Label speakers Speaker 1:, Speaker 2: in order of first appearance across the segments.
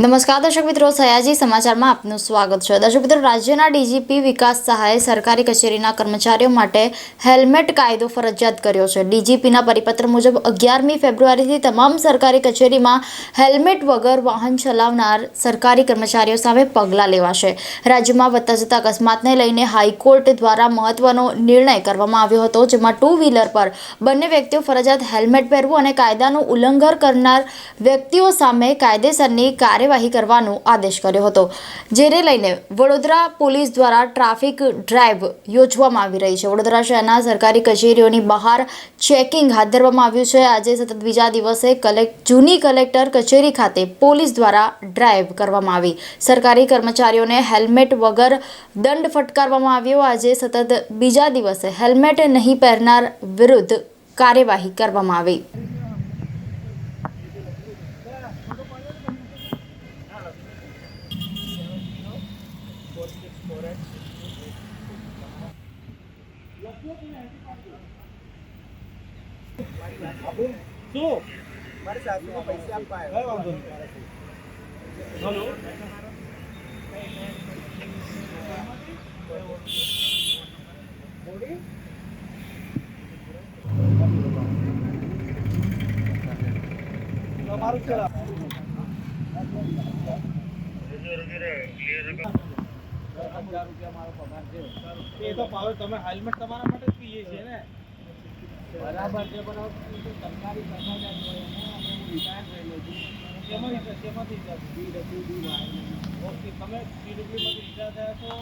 Speaker 1: નમસ્કાર, દર્શક મિત્રો, સયાજી સમાચારમાં આપનું સ્વાગત છે. દર્શક મિત્રો, રાજ્યના ડીજીપી વિકાસ સહાયે સરકારી કચેરીના કર્મચારીઓ માટે હેલ્મેટ કાયદો ફરજિયાત કર્યો છે. ડીજીપીના પરિપત્ર મુજબ, અગિયારમી ફેબ્રુઆરીથી તમામ સરકારી કચેરીમાં હેલ્મેટ વગર વાહન ચલાવનાર સરકારી કર્મચારીઓ સામે પગલાં લેવાશે. રાજ્યમાં વધતા જતા અકસ્માતને લઈને હાઈકોર્ટ દ્વારા મહત્વનો નિર્ણય કરવામાં આવ્યો હતો, જેમાં ટુ વ્હીલર પર બંને વ્યક્તિઓ ફરજિયાત હેલ્મેટ પહેરવું અને કાયદાનું ઉલ્લંઘન કરનાર વ્યક્તિઓ સામે કાયદેસરની કાર્યવાહી કરવાનો આદેશ કર્યો હતો, જેને લઈને વડોદરા પોલીસ દ્વારા ટ્રાફિક ડ્રાઈવ યોજવામાં આવી રહી છે. વડોદરા શહેરના સરકારી કચેરીઓની બહાર ચેકિંગ હાથ ધરવામાં આવ્યું છે. આજે સતત બીજા દિવસે કલેક્ટ જૂની કલેક્ટર કચેરી ખાતે પોલીસ દ્વારા ડ્રાઈવ કરવામાં આવી. સરકારી કર્મચારીઓને હેલ્મેટ વગર દંડ ફટકારવામાં આવ્યો. આજે સતત બીજા દિવસે હેલ્મેટ નહીં પહેરનાર વિરુદ્ધ કાર્યવાહી કરવામાં આવી.
Speaker 2: મારી સાસુને પૈસા આપવા
Speaker 3: કઈ વાંધો હલો? તમારું છે હજાર રૂપિયા મારો પગાર છે એ તો પાવર તમે હેલ્મેટ તમારા માટે જ પીએ છીએ ને. બરાબર છે પણ સરકારી કર્મચારી હોય એને હું રિટાયર થયેલો છું. રિટાયર શેમાંથી રિટાયર પીડબ્લ્યુડી ઓકે તમે પીડબ્લ્યુમાંથી રિટાયર થયા છો?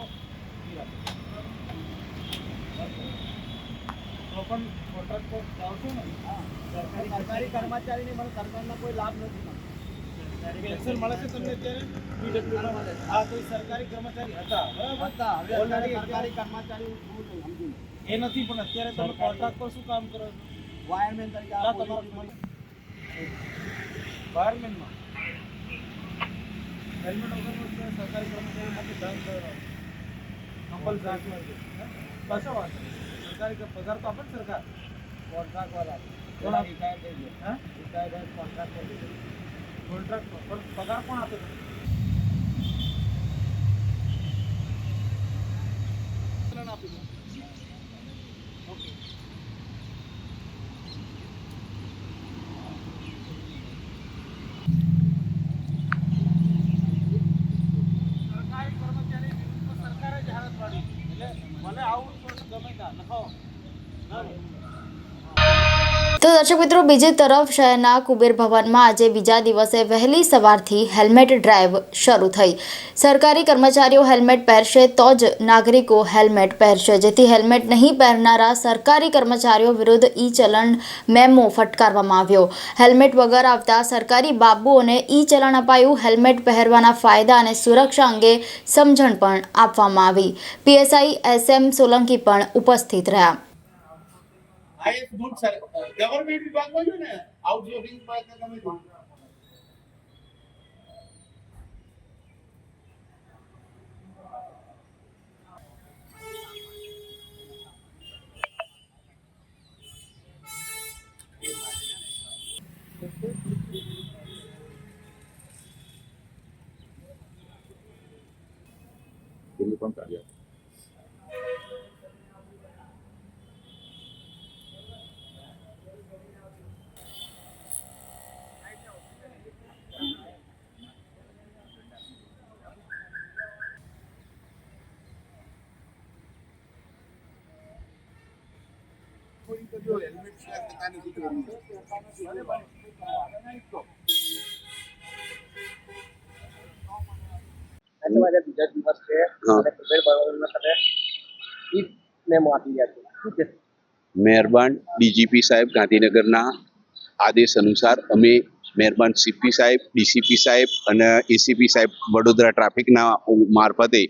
Speaker 3: તો પણ કોન્ટ્રાક્ટ પર જાઓ છો ને? સરકારી
Speaker 2: સરકારી કર્મચારીને મને સરકારનો કોઈ લાભ નથી મળતો.
Speaker 3: પેન્શન મળે છે તમને અત્યારે? સરકારી કર્મચારી હતા? બરાબર
Speaker 2: હતા હવે સરકારી કર્મચારી હું છું, સમજી લો.
Speaker 3: એ નથી પણ અત્યારે તમે કોન્ટ્રાક્ટ પર શું કામ કરો છો?
Speaker 2: વાયરમેન તરીકે
Speaker 3: તમારું હેલ્મેટ વગરનો સરકારી કર્મચારી માટે દંડ કમ્પલસરી કશો વાત સરકારી પગાર તો આપે ને સરકાર.
Speaker 2: કોન્ટ્રાક્ટ વાળા. રિટાયર થઈ ગયા.
Speaker 3: હા?
Speaker 2: રિટાયર કોન્ટ્રાક્ટ પર લીધો.
Speaker 3: કોન્ટ્રાક્ટ પગાર પણ આપે? આપી દો. ઓકે સરકારી કર્મચારી વિરુદ્ધ સરકારે જાહેરાત પાડી. એટલે મને આવું ગમે ત્યાં. લખો
Speaker 1: તો દર્શક મિત્રો, બીજી તરફ શહેરના કુબેર ભવનમાં આજે બીજા દિવસે વહેલી સવારથી હેલ્મેટ ડ્રાઈવ શરૂ થઈ. સરકારી કર્મચારીઓ હેલ્મેટ પહેરશે તો જ નાગરિકો હેલ્મેટ પહેરશે. જેથી હેલ્મેટ નહીં પહેરનારા સરકારી કર્મચારીઓ વિરુદ્ધ ઈ ચલણ મેમો ફટકારવામાં આવ્યો. હેલ્મેટ વગર આવતા સરકારી બાબુઓને ઈ ચલણ અપાયું. હેલ્મેટ પહેરવાના ફાયદા અને સુરક્ષા અંગે સમજણ પણ આપવામાં આવી. પીએસઆઈ એસ એમ સોલંકી પણ ઉપસ્થિત રહ્યા.
Speaker 4: આ એક ગુડ સર ગવર્મેન્ટ વિભાગમાં છે ને આઉટસોર્સિંગ પર તમે જો. કોઈ તો જો હેલ્મેટ સિવાય પોતાની દીકરી
Speaker 2: આજે મારે
Speaker 5: મહેરબાન ડીજીપી સાહેબ ગાંધીનગરના આદેશ અનુસાર અમે મહેરબાન સીપી સાહેબ, ડીસીપી સાહેબ અને એસીપી સાહેબ વડોદરા ટ્રાફિકના મારફતે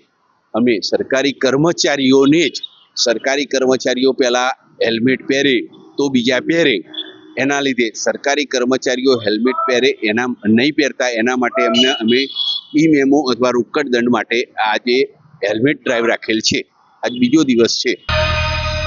Speaker 5: અમે સરકારી કર્મચારીઓને જ, સરકારી કર્મચારીઓ પહેલાં હેલ્મેટ પહેરે તો બીજા પહેરે. એના લીધે સરકારી કર્મચારીઓ હેલ્મેટ પહેરે, એના નહીં પહેરતા, એના માટે અમને અમે ઈ મેમો અથવા રોકડ દંડ માટે આજે હેલ્મેટ ડ્રાઈવ રાખેલ છે. આજ બીજો દિવસ છે.